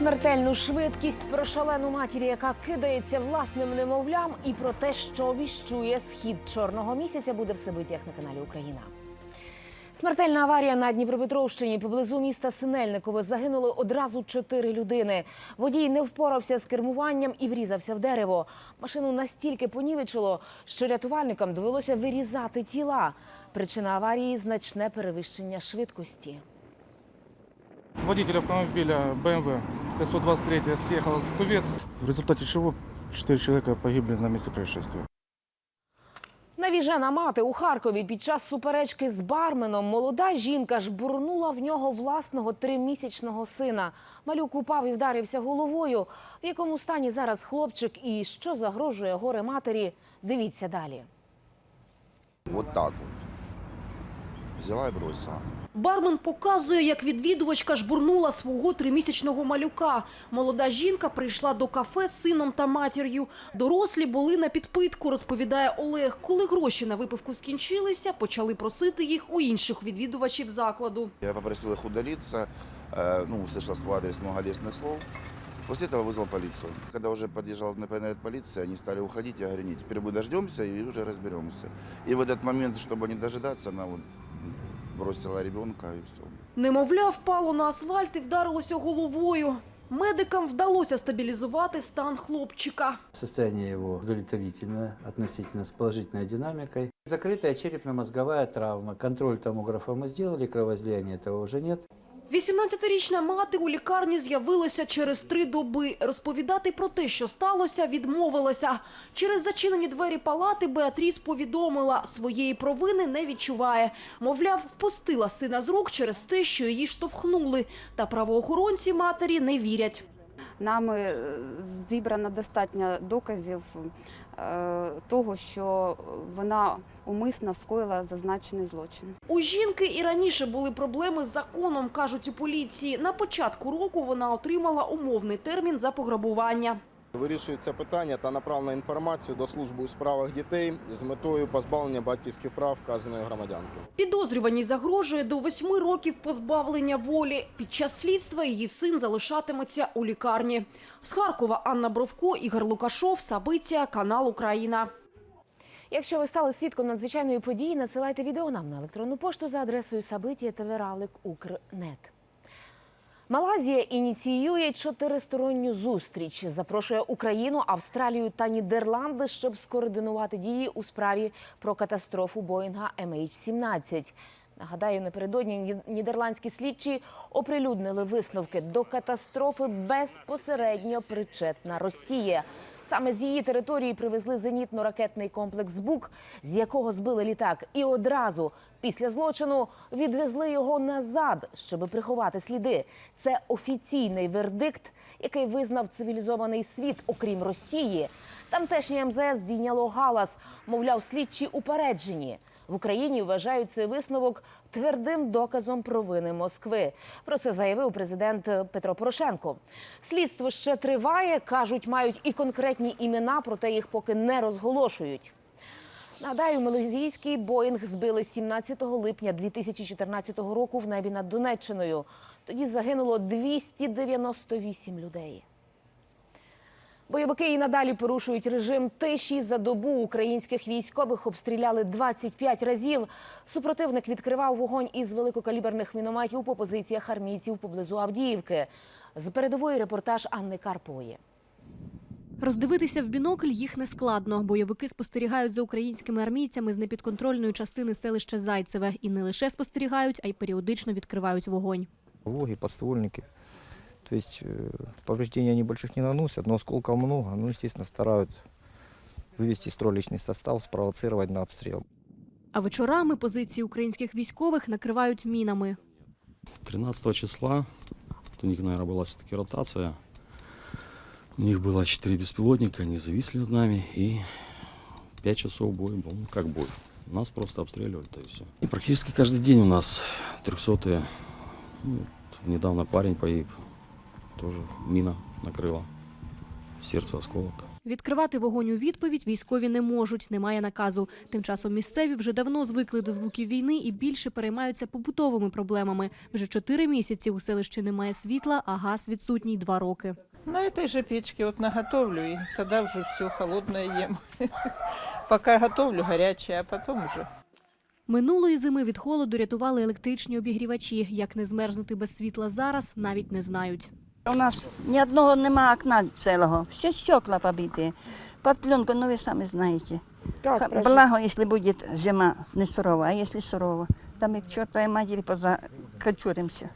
Смертельну швидкість, про шалену матір, яка кидається власним немовлям, і про те, що віщує схід чорного місяця, буде в событіях на каналі Україна. Смертельна аварія на Дніпропетровщині поблизу міста Синельникове загинули одразу чотири людини. Водій не впорався з кермуванням і врізався в дерево. Машину настільки понівечило, що рятувальникам довелося вирізати тіла. Причина аварії значне перевищення швидкості. Водитель автомобиля BMW 523 съехал в кювет, в результате чего 4 человека погибли на месте происшествия. Навіжена мати у Харкові під час суперечки з барменом молода жінка жбурнула в нього власного тримісячного сина. Малюк упав і вдарився головою. В якому стані зараз хлопчик і що загрожує горе матері? Дивіться далі. Вот так вот. Взяла и бросила. Бармен показує, як відвідувачка жбурнула свого тримісячного малюка. Молода жінка прийшла до кафе з сином та матір'ю. Дорослі були на підпитку, розповідає Олег. Коли гроші на випивку скінчилися, почали просити їх у інших відвідувачів закладу. Я попросил их удалиться, э, ну, услышал свой адрес много лестных слов. После этого вызвал полицию. Когда уже подъезжала, например, полиция, они стали уходить. Я говорю, нет, теперь мы дождемся и уже разберемся. И в этот момент, чтобы не дожидаться, она вот бросила ребенка и все. Немовля впало на асфальт і вдарилося головою. Медикам вдалося стабілізувати стан хлопчика. Состояние его удовлетворительное, относительно с положительной динамикой. Закрытая черепно-мозговая травма. Контроль томографа мы сделали, кровоизлияния этого уже нет. 18-річна мати у лікарні з'явилася через три доби. Розповідати про те, що сталося, відмовилася. Через зачинені двері палати Беатріс повідомила, своєї провини не відчуває. Мовляв, впустила сина з рук через те, що її штовхнули. Та правоохоронці матері не вірять. Нами е, зібрано достатньо доказів е, того, що вона умисно скоїла зазначений злочин. У жінки і раніше були проблеми з законом, кажуть у поліції. На початку року вона отримала умовний термін за пограбування. Вирішується питання та направлена інформацію до служби у справах дітей з метою позбавлення батьківських прав вказаної громадянки. Підозрюваній загрожує до восьми років позбавлення волі. Під час слідства її син залишатиметься у лікарні. З Харкова Анна Бровко, Ігор Лукашов, Сабиція, канал Україна. Якщо ви стали свідком надзвичайної події, надсилайте відео нам на електронну пошту за адресою sabиtia.tvravlik.ukr.net. Малазія ініціює чотиристоронню зустріч. Запрошує Україну, Австралію та Нідерланди, щоб скоординувати дії у справі про катастрофу Боїнга MH17. Нагадаю, напередодні ні- нідерландські слідчі оприлюднили висновки до катастрофи безпосередньо причетна Росія. Саме з її території привезли зенітно-ракетний комплекс БУК, з якого збили літак, і одразу після злочину відвезли його назад, щоб приховати сліди. Це офіційний вердикт, який визнав цивілізований світ, окрім Росії. Тамтешнє МЗС дійняло галас, мовляв, слідчі упереджені. В Україні вважають цей висновок твердим доказом провини Москви. Про це заявив президент Петро Порошенко. Слідство ще триває, кажуть, мають і конкретні імена, проте їх поки не розголошують. Нагадаю, малазійський Боїнг збили 17 липня 2014 року в небі над Донеччиною. Тоді загинуло 298 людей. Бойовики і надалі порушують режим тиші. За добу українських військових обстріляли 25 разів. Супротивник відкривав вогонь із великокаліберних мінометів по позиціях армійців поблизу Авдіївки. З передової репортаж Анни Карпової. Роздивитися в бінокль їх не складно. Бойовики спостерігають за українськими армійцями з непідконтрольної частини селища Зайцеве. І не лише спостерігають, а й періодично відкривають вогонь. Воги, подствольники. То есть э, повреждений они больших не наносят, но осколков много. Ну, естественно, стараются вывести из строя личный состав, спровоцировать на обстрел. А вечорами позиції українських військових накривають мінами. 13 числа, вот у них, наверное, была все-таки ротация. У них было 4 беспилотника, они зависли над нами, и 5 часов бой был, ну как бой. Нас просто обстреливали, то и все. И практически каждый день у нас 300 ну, вот недавно парень погиб, тоже мина накрыла, в сердце осколок. Відкривати вогонь у відповідь військові не можуть, немає наказу. Тим часом місцеві вже давно звикли до звуків війни і більше переймаються побутовими проблемами. Вже чотири місяці у селищі немає світла, а газ відсутній два роки. На этой же печке вот наготовлю, и тогда уже все холодное ем. Пока готовлю горячее, а потом уже. Минулої зими від холоду рятували електричні обігрівачі. Як не змерзнути без світла зараз, навіть не знають. У нас ні одного нема окна цілого, всі стекла побиті. Патлюнку, ну ви самі знаєте. Ха- Благо, якщо буде зима не сурова, а якщо сурова, там як чортової матері позакачуримося.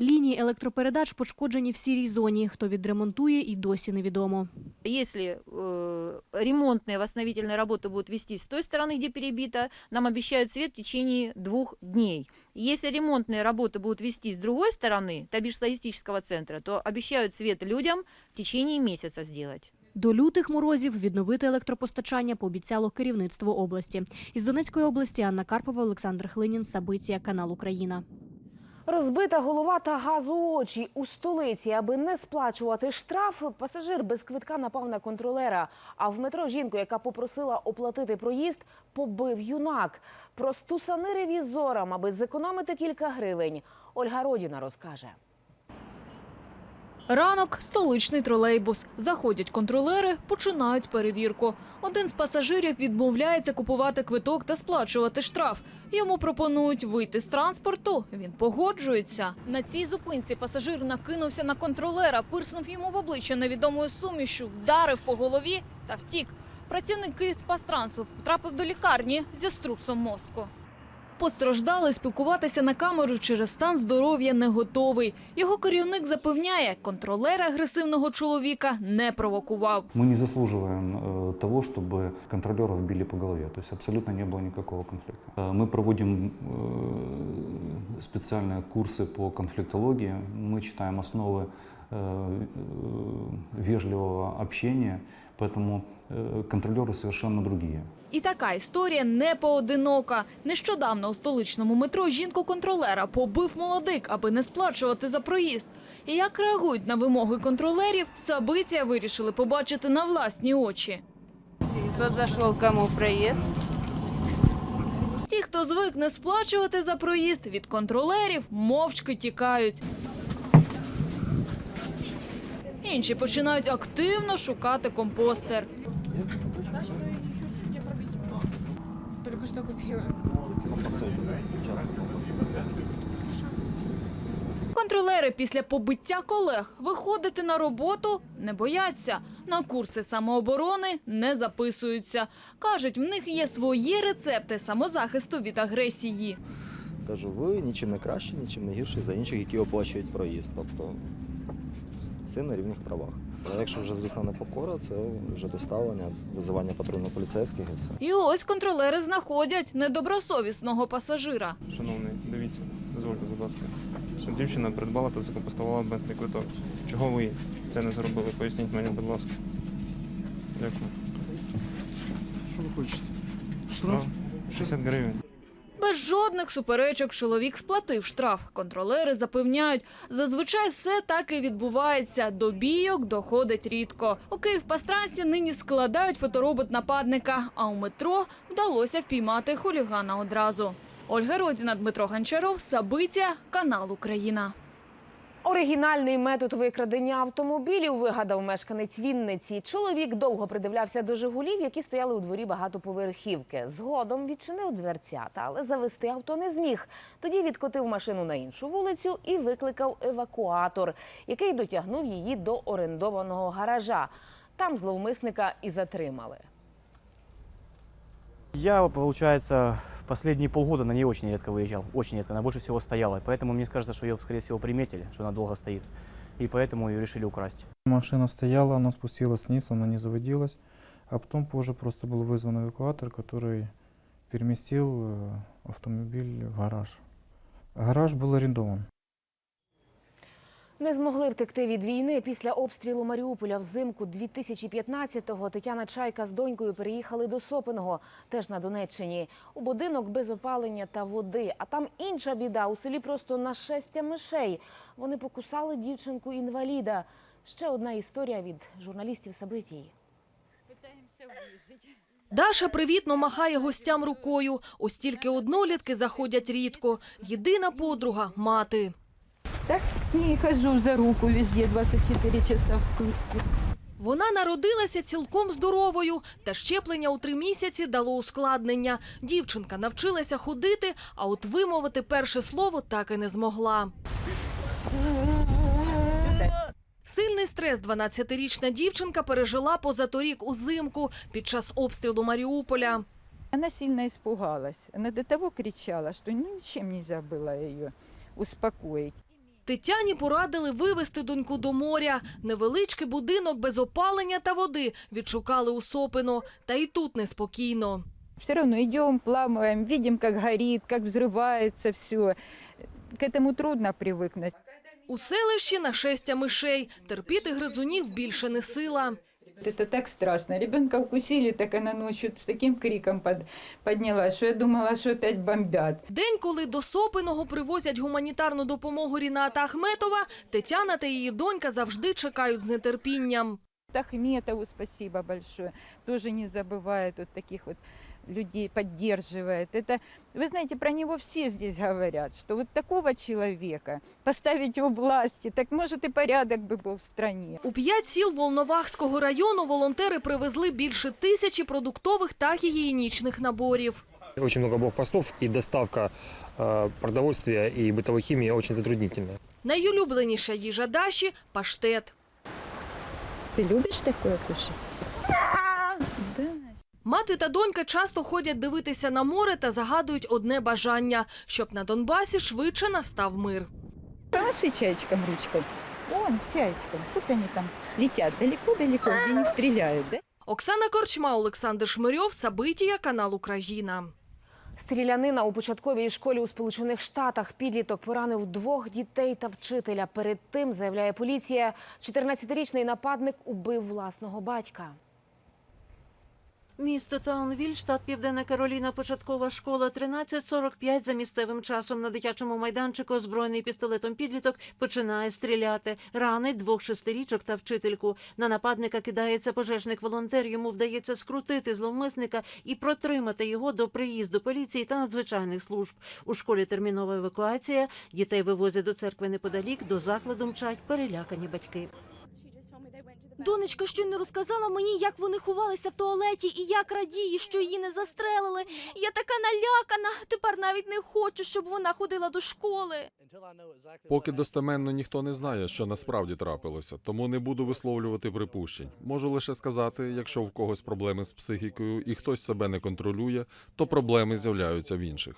Лінії електропередач пошкоджені в сірій зоні. Хто відремонтує, і досі невідомо. Если э, ремонтные восстановительные работы будут вестись с той стороны, где перебито, нам обещают свет в течение двух дней. Если ремонтные работы будут вестись с другой стороны, то бишь с логистического центра, то обещают свет людям в течение месяца сделать. До лютих морозів відновити електропостачання пообіцяло керівництво області. Із Донецької області Анна Карпова, Олександр Хлинін, Сабиція, канал Україна. Розбита голова та газ у очі у столиці. Аби не сплачувати штраф, пасажир без квитка напав на контролера. А в метро жінку, яка попросила оплатити проїзд, побив юнак. Про стусани ревізорам, аби зекономити кілька гривень. Ольга Родіна розкаже. Ранок, столичний тролейбус. Заходять контролери, починають перевірку. Один з пасажирів відмовляється купувати квиток та сплачувати штраф. Йому пропонують вийти з транспорту. Він погоджується. На цій зупинці пасажир накинувся на контролера, пирснув йому в обличчя невідомою сумішю, вдарив по голові та втік. Працівник Київспастрансу потрапив до лікарні зі струсом мозку. Постраждалий спілкуватися на камеру через стан здоров'я не готовий. Його керівник запевняє, контролер агресивного чоловіка не провокував. Мы не заслуживаем э, того, чтобы контролеров били по голове. То есть абсолютно не было никакого конфликта. Э, Мы проводим э, специальные курсы по конфликтологии. Мы читаем основы э, э, вежливого общения, поэтому э, контролеры совершенно другие. І така історія не поодинока. Нещодавно у столичному метро жінку-контролера побив молодик, аби не сплачувати за проїзд. І як реагують на вимоги контролерів, Сабиція вирішили побачити на власні очі. Кто зашел, кому проезд? Ті, хто звик не сплачувати за проїзд, від контролерів мовчки тікають. Інші починають активно шукати компостер. Контролери після побиття колег виходити на роботу не бояться. На курси самооборони не записуються. Кажуть, в них є свої рецепти самозахисту від агресії. Кажу, ви нічим не краще, нічим не гірше за інших, які оплачують проїзд. Тобто все на рівних правах. А якщо вже злісна непокора, це вже доставлення, визивання патрульно-поліцейських і все. І ось контролери знаходять недобросовісного пасажира. Шановний, дивіться, дозвольте, будь ласка. Що дівчина придбала та закомпостувала бентний квиток. Чого ви це не зробили? Поясніть мені, будь ласка. Дякую. Що ви хочете? Штраф? 60 гривень. Без жодних суперечок чоловік сплатив штраф. Контролери запевняють, зазвичай все так і відбувається. До бійок доходить рідко. У Київпастранці нині складають фоторобот нападника, а у метро вдалося впіймати хулігана одразу. Ольга Родіна, Дмитро Гончаров, Сабиця, канал Україна. Оригінальний метод викрадення автомобілів вигадав мешканець Вінниці. Чоловік довго придивлявся до Жигулів, які стояли у дворі багатоповерхівки. Згодом відчинив дверцята, але завести авто не зміг. Тоді відкотив машину на іншу вулицю і викликав евакуатор, який дотягнув її до орендованого гаража. Там зловмисника і затримали. Я, получается, в последние полгода на ней очень редко выезжал. Очень редко. Она больше всего стояла. Поэтому мне кажется, что ее, скорее всего, приметили, что она долго стоит. И поэтому ее решили украсть. Машина стояла, она спустилась вниз, она не заводилась. А потом позже просто был вызван эвакуатор, который переместил э, автомобиль в гараж. Гараж был арендован. Не змогли втекти від війни після обстрілу Маріуполя взимку 2015-го. Тетяна Чайка з донькою переїхали до Сопиного, теж на Донеччині. У будинок без опалення та води. А там інша біда. У селі просто нашестя мишей. Вони покусали дівчинку інваліда. Ще одна історія від журналістів Сабитії. Даша привітно махає гостям рукою. Ось тільки однолітки заходять рідко. Єдина подруга – мати. Так не хожу за руку везде 24 часа в сутки. Вона народилася цілком здоровою, та щеплення у три місяці дало ускладнення. Дівчинка навчилася ходити, а от вимовити перше слово так і не змогла. Сильний стрес 12-річна дівчинка пережила позаторік узимку під час обстрілу Маріуполя. Она сильно испугалась. Она до того кричала, что ничем нельзя было ее успокоить. Тетяні порадили вивезти доньку до моря. Невеличкий будинок без опалення та води відшукали у Сопино. Та й тут неспокійно. Все равно идем, плаваем, видим, как горит, как взрывается все. К этому трудно привыкнуть. У селищі нашестя мишей. Терпіти гризунів більше не сила. Это так страшно. Ребенка укусили, так она ночью с таким криком под, поднялась, что я думала, что опять бомбят. День, коли до Сопиного привозять гуманітарну допомогу Ріната Ахметова, Тетяна та її донька завжди чекають з нетерпінням. Ахметову спасибо большое. Тоже не забывает вот таких вот людей, поддерживает. Это, вы знаете, про него все здесь говорят, что вот такого человека поставить у власти, так может и порядок бы был в стране. У п'ять сіл Волновахського району волонтери привезли більше тисячі продуктових та гігієнічних наборів. Очень много блокпостов, и доставка э, продовольствия и бытовой химии очень затруднительная. Найулюбленіша їжа Даші – паштет. Ты любишь такое кушать? Мати та донька часто ходять дивитися на море та загадують одне бажання – щоб на Донбасі швидше настав мир. Помаши чаечком ручкой. Вон, чаечком. Пусть они там летят далеко-далеко, где не стреляют, да? Оксана Корчма, Олександр Шмирьов, Сабитія, канал Україна. Стрілянина у початковій школі у Сполучених Штатах підліток поранив двох дітей та вчителя. Перед тим, заявляє поліція, 14-річний нападник убив власного батька. Місто Таунвіль, штат Південна Кароліна, початкова школа 13.45 за місцевим часом на дитячому майданчику озброєний пістолетом підліток починає стріляти. Ранить двох шестирічок та вчительку. На нападника кидається пожежник волонтер. Йому вдається скрутити зловмисника і протримати його до приїзду поліції та надзвичайних служб. У школі термінова евакуація. Дітей вивозять до церкви неподалік. До закладу мчать перелякані батьки. Донечка щойно розказала мені, як вони ховалися в туалеті і як радіє, що її не застрелили. Я така налякана. Тепер навіть не хочу, щоб вона ходила до школи. Поки достеменно ніхто не знає, що насправді трапилося, тому не буду висловлювати припущень. Можу лише сказати, якщо в когось проблеми з психікою і хтось себе не контролює, то проблеми з'являються в інших.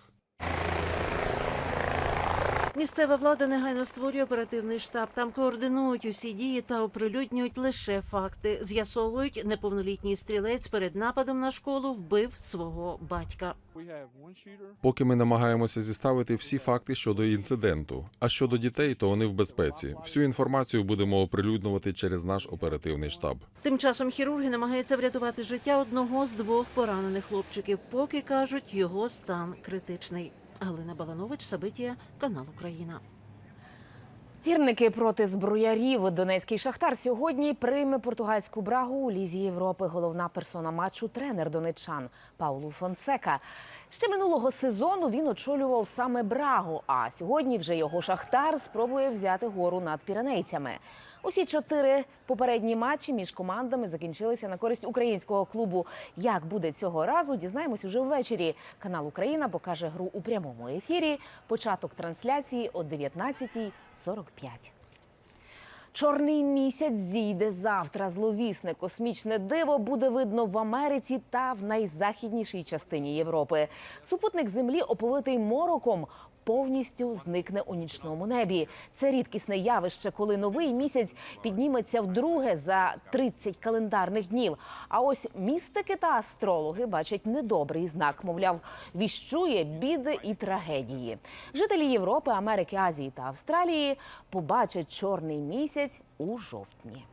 Місцева влада негайно створює оперативний штаб. Там координують усі дії та оприлюднюють лише факти. З'ясовують, неповнолітній стрілець перед нападом на школу вбив свого батька. Поки ми намагаємося зіставити всі факти щодо інциденту. А щодо дітей, то вони в безпеці. Всю інформацію будемо оприлюднювати через наш оперативний штаб. Тим часом хірурги намагаються врятувати життя одного з двох поранених хлопчиків. Поки кажуть, його стан критичний. Галина Баланович, Сабитія, канал Україна. Гірники проти зброярів. Донецький шахтар сьогодні прийме португальську брагу у лізі Європи. Головна персона матчу тренер донечан Паулу Фонсека. Ще минулого сезону він очолював саме брагу. А сьогодні вже його шахтар спробує взяти гору над піранейцями. Усі чотири попередні матчі між командами закінчилися на користь українського клубу. Як буде цього разу, дізнаємось уже ввечері. Канал Україна покаже гру у прямому ефірі. Початок трансляції о 19.45. Чорний місяць зійде завтра. Зловісне космічне диво буде видно в Америці та в найзахіднішій частині Європи. Супутник Землі, оповитий мороком, повністю зникне у нічному небі. Це рідкісне явище, коли новий місяць підніметься вдруге за 30 календарних днів. А ось містики та астрологи бачать недобрий знак, мовляв, віщує біди і трагедії. Жителі Європи, Америки, Азії та Австралії побачать чорний місяць у жовтні.